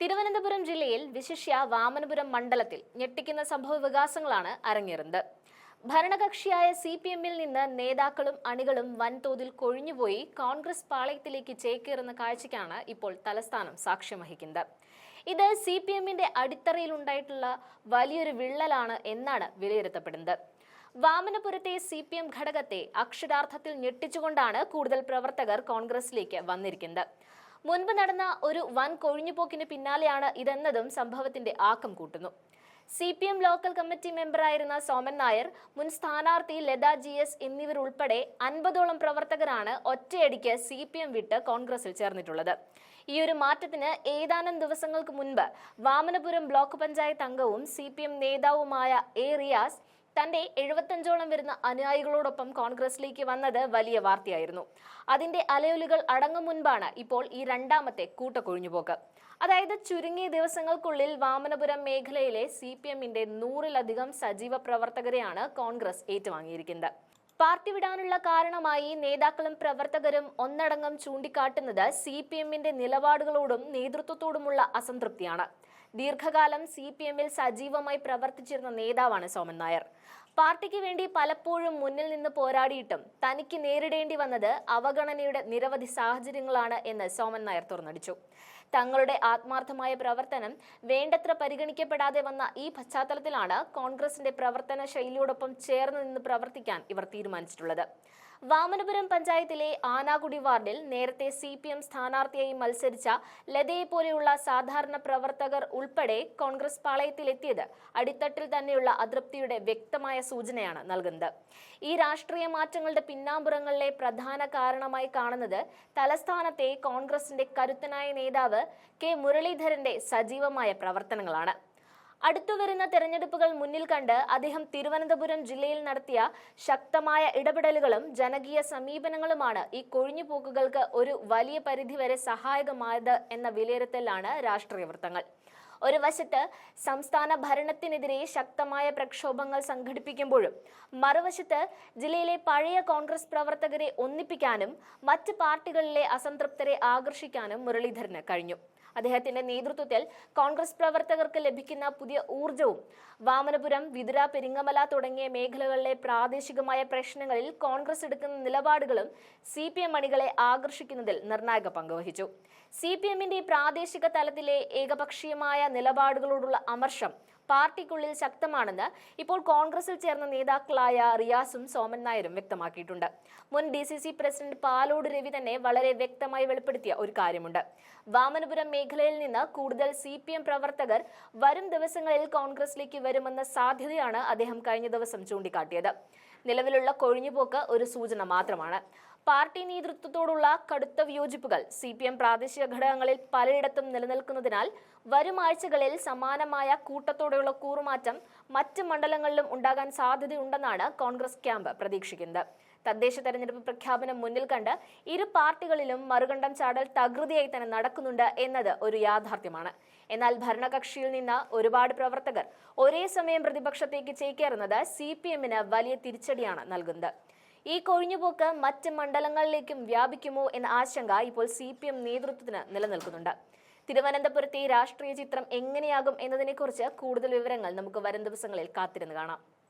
തിരുവനന്തപുരം ജില്ലയിൽ വിശിഷ്യ വാമനപുരം മണ്ഡലത്തിൽ ഞെട്ടിക്കുന്ന സംഭവ വികാസങ്ങളാണ് അരങ്ങേറുന്നത്. ഭരണകക്ഷിയായ സി പി എമ്മിൽ നിന്ന് നേതാക്കളും അണികളും വൻതോതിൽ കൊഴിഞ്ഞുപോയി കോൺഗ്രസ് പാളയത്തിലേക്ക് ചേക്കേറുന്ന കാഴ്ചയ്ക്കാണ് ഇപ്പോൾ തലസ്ഥാനം സാക്ഷ്യം വഹിക്കുന്നത്. ഇത് സി പി എമ്മിന്റെ അടിത്തറയിലുണ്ടായിട്ടുള്ള വലിയൊരു വിള്ളലാണ് എന്നാണ് വിലയിരുത്തപ്പെടുന്നത്. വാമനപുരത്തെ സി പി എം ഘടകത്തെ അക്ഷരാർത്ഥത്തിൽ ഞെട്ടിച്ചുകൊണ്ടാണ് കൂടുതൽ പ്രവർത്തകർ കോൺഗ്രസിലേക്ക് വന്നിരിക്കുന്നത്. മുൻപ് നടന്ന ഒരു വൻ കൊഴിഞ്ഞുപോക്കിന് പിന്നാലെയാണ് ഇതെന്നതും സംഭവത്തിന്റെ ആക്കം കൂട്ടുന്നു. C P M local committee മെമ്പറായിരുന്ന Soman Nair മുൻ സ്ഥാനാർത്ഥി ലത ജി എസ് എന്നിവരുൾപ്പെടെ അൻപതോളം പ്രവർത്തകരാണ് ഒറ്റയടിക്ക് സി പി എം വിട്ട് കോൺഗ്രസിൽ ചേർന്നിട്ടുള്ളത്. ഈ ഒരു മാറ്റത്തിന് ഏതാനും ദിവസങ്ങൾക്ക് മുൻപ് വാമനപുരം ബ്ലോക്ക് പഞ്ചായത്ത് അംഗവും സി പി എം നേതാവുമായ എ റിയാസ് തന്റെ എഴുപത്തഞ്ചോളം വരുന്ന അനുയായികളോടൊപ്പം കോൺഗ്രസിലേക്ക് വന്നത് വലിയ വാർത്തയായിരുന്നു. അതിന്റെ അലയൊലുകൾ അടങ്ങും മുൻപാണ് ഇപ്പോൾ ഈ രണ്ടാമത്തെ കൂട്ടക്കൊഴിഞ്ഞുപോക്ക്. അതായത് ചുരുങ്ങിയ ദിവസങ്ങൾക്കുള്ളിൽ വാമനപുരം മേഖലയിലെ സി പി എമ്മിന്റെ നൂറിലധികം സജീവ പ്രവർത്തകരെയാണ് കോൺഗ്രസ് ഏറ്റുവാങ്ങിയിരിക്കുന്നത്. പാർട്ടി വിടാനുള്ള കാരണമായി നേതാക്കളും പ്രവർത്തകരും ഒന്നടങ്കം ചൂണ്ടിക്കാട്ടുന്നത് സി പി എമ്മിന്റെ നിലപാടുകളോടും നേതൃത്വത്തോടുമുള്ള അസംതൃപ്തിയാണ്. ദീർഘകാലം സി പി എമ്മിൽ സജീവമായി പ്രവർത്തിച്ചിരുന്ന നേതാവാണ് സോമൻ നായർ. പാർട്ടിക്ക് വേണ്ടി പലപ്പോഴും മുന്നിൽ നിന്ന് പോരാടിയിട്ടും തനിക്ക് നേരിടേണ്ടി വന്നത് അവഗണനയുടെ നിരവധി സാഹചര്യങ്ങളാണ് എന്ന് സോമൻ നായർ തുറന്നടിച്ചു. തങ്ങളുടെ ആത്മാർത്ഥമായ പ്രവർത്തനം വേണ്ടത്ര പരിഗണിക്കപ്പെടാതെ വന്ന ഈ പശ്ചാത്തലത്തിലാണ് കോൺഗ്രസിന്റെ പ്രവർത്തന ശൈലിയോടൊപ്പം ചേർന്ന് നിന്ന് പ്രവർത്തിക്കാൻ ഇവർ തീരുമാനിച്ചിട്ടുള്ളത്. വാമനപുരം പഞ്ചായത്തിലെ ആനാകുടി വാർഡിൽ നേരത്തെ സി പി എം സ്ഥാനാർത്ഥിയായി മത്സരിച്ച ലതയെ പോലെയുള്ള സാധാരണ പ്രവർത്തകർ ഉൾപ്പെടെ കോൺഗ്രസ് പാളയത്തിലെത്തിയത് അടിത്തട്ടിൽ തന്നെയുള്ള അതൃപ്തിയുടെ വ്യക്തമായ സൂചനയാണ് നൽകുന്നത്. ഈ രാഷ്ട്രീയ മാറ്റങ്ങളുടെ പിന്നാമ്പുറങ്ങളിലെ പ്രധാന കാരണമായി കാണുന്നത് തലസ്ഥാനത്തെ കോൺഗ്രസിന്റെ കരുത്തനായ നേതാവ് കെ മുരളീധരന്റെ സജീവമായ പ്രവർത്തനങ്ങളാണ്. അടുത്തുവരുന്ന തെരഞ്ഞെടുപ്പുകൾ മുന്നിൽ കണ്ട് അദ്ദേഹം തിരുവനന്തപുരം ജില്ലയിൽ നടത്തിയ ശക്തമായ ഇടപെടലുകളും ജനകീയ സമീപനങ്ങളുമാണ് ഈ കൊഴിഞ്ഞുപോക്കുകൾക്ക് ഒരു വലിയ പരിധിവരെ സഹായകമായത് എന്ന വിലയിരുത്തലാണ് രാഷ്ട്രീയ വൃത്തങ്ങൾ. ഒരു വശത്ത് സംസ്ഥാന ഭരണത്തിനെതിരെ ശക്തമായ പ്രക്ഷോഭങ്ങൾ സംഘടിപ്പിക്കുമ്പോഴും മറുവശത്ത് ജില്ലയിലെ പഴയ കോൺഗ്രസ് പ്രവർത്തകരെ ഒന്നിപ്പിക്കാനും മറ്റ് പാർട്ടികളിലെ അസംതൃപ്തരെ ആകർഷിക്കാനും മുരളീധരന് കഴിഞ്ഞു. അദ്ദേഹത്തിന്റെ നേതൃത്വത്തിൽ കോൺഗ്രസ് പ്രവർത്തകർക്ക് ലഭിക്കുന്ന പുതിയ ഊർജവും വാമനപുരം വിതുര പെരിങ്ങമല തുടങ്ങിയ മേഖലകളിലെ പ്രാദേശികമായ പ്രശ്നങ്ങളിൽ കോൺഗ്രസ് എടുക്കുന്ന നിലപാടുകളും സി പി എം അണികളെ ആകർഷിക്കുന്നതിൽ നിർണായക പങ്കുവഹിച്ചു സി പി എമ്മിന്റെ പ്രാദേശിക തലത്തിലെ ഏകപക്ഷീയമായ നിലപാടുകളോടുള്ള അമർഷം പാർട്ടിക്കുള്ളിൽ ശക്തമാണെന്ന് ഇപ്പോൾ കോൺഗ്രസിൽ ചേർന്ന നേതാക്കളായ റിയാസും സോമൻ നായരും വ്യക്തമാക്കിയിട്ടുണ്ട്. മുൻ D C C president Palode Ravi തന്നെ വളരെ വ്യക്തമായി വെളിപ്പെടുത്തിയ ഒരു കാര്യമുണ്ട്. വാമനപുരം മേഖലയിൽ നിന്ന് കൂടുതൽ സി പി എം പ്രവർത്തകർ വരും ദിവസങ്ങളിൽ കോൺഗ്രസിലേക്ക് വരുമെന്ന സാധ്യതയാണ് അദ്ദേഹം കഴിഞ്ഞ ദിവസം ചൂണ്ടിക്കാട്ടിയത്. നിലവിലുള്ള കൊഴിഞ്ഞുപോക്ക് ഒരു സൂചന മാത്രമാണ്. പാർട്ടി നേതൃത്വത്തോടുള്ള കടുത്ത വിയോജിപ്പുകൾ സി പി എം പ്രാദേശിക ഘടകങ്ങളിൽ പലയിടത്തും നിലനിൽക്കുന്നതിനാൽ വരും ആഴ്ചകളിൽ സമാനമായ കൂട്ടത്തോടെയുള്ള കൂറുമാറ്റം മറ്റ് മണ്ഡലങ്ങളിലും ഉണ്ടാകാൻ സാധ്യതയുണ്ടെന്നാണ് കോൺഗ്രസ് ക്യാമ്പ് പ്രതീക്ഷിക്കുന്നത്. തദ്ദേശ തെരഞ്ഞെടുപ്പ് പ്രഖ്യാപനം മുന്നിൽ കണ്ട് ഇരു പാർട്ടികളിലും മറുകണ്ഠം ചാടൽ തകൃതിയായി തന്നെ നടക്കുന്നുണ്ട് എന്നത് ഒരു യാഥാർത്ഥ്യമാണ്. എന്നാൽ ഭരണകക്ഷിയിൽ നിന്ന് ഒരുപാട് പ്രവർത്തകർ ഒരേ സമയം പ്രതിപക്ഷത്തേക്ക് ചേക്കേറുന്നത് സി പി എമ്മിന് വലിയ തിരിച്ചടിയാണ് നൽകുന്നത്. ഈ കൊഴിഞ്ഞുപോക്ക് മറ്റ് മണ്ഡലങ്ങളിലേക്കും വ്യാപിക്കുമോ എന്ന ആശങ്ക ഇപ്പോൾ സി പി എം നേതൃത്വത്തിന് നിലനിൽക്കുന്നുണ്ട്. തിരുവനന്തപുരത്തെ രാഷ്ട്രീയ ചിത്രം എങ്ങനെയാകും എന്നതിനെക്കുറിച്ച് കൂടുതൽ വിവരങ്ങൾ നമുക്ക് വരും ദിവസങ്ങളിൽ കാത്തിരുന്ന് കാണാം.